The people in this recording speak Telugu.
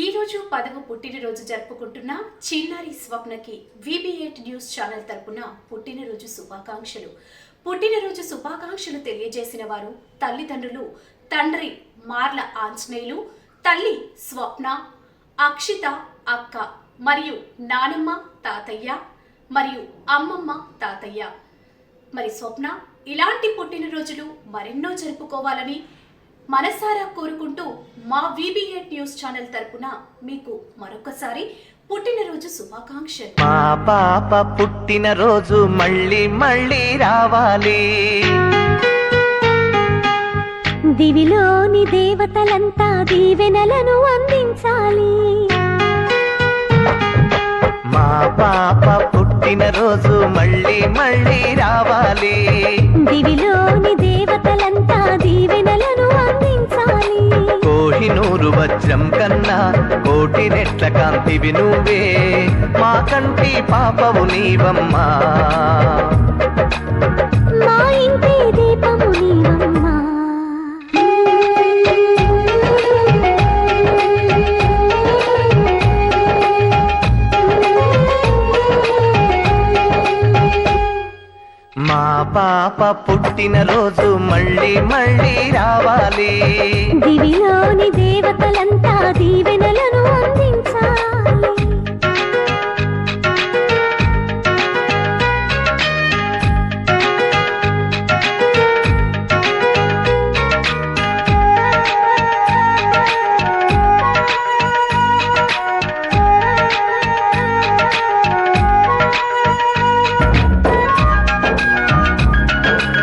ఈరోజు పదవ పుట్టినరోజు జరుపుకుంటున్న చిన్నారి స్వప్నకి విబిఎట్ న్యూస్ ఛానల్ తరపున పుట్టినరోజు శుభాకాంక్షలు. పుట్టినరోజు శుభాకాంక్షలు తెలియజేసిన వారు తల్లిదండ్రులు తండ్రి మార్ల ఆంజనేయులు తల్లి స్వప్న అక్షిత అక్క మరియు నానమ్మ తాతయ్య మరియు అమ్మమ్మ తాతయ్య. మరి స్వప్న ఇలాంటి పుట్టినరోజులు మరెన్నో జరుపుకోవాలని మనసారా కోరుకుంటూ మా విబిఎట్ న్యూస్ ఛానల్ తరపున మీకు మరొకసారి పుట్టినరోజు శుభాకాంక్షలు. మా పాప పుట్టినరోజు మళ్ళీ మళ్ళీ రావాలి. దివిలోని దేవతలంతా దీవెనలను అందించాలి. మా పాప పుట్టినరోజు మళ్ళీ మళ్ళీ రావాలి. దివిలోని దేవతలంతా వజ్రం కన్నా కోటి నెట్ల కాంతివి నువ్వే. మా కంటి పాపవు నీవమ్మా. మా పాప పుట్టినరోజు మళ్ళీ మళ్ళీ రావాలి. దివిలోని దేవతలంతా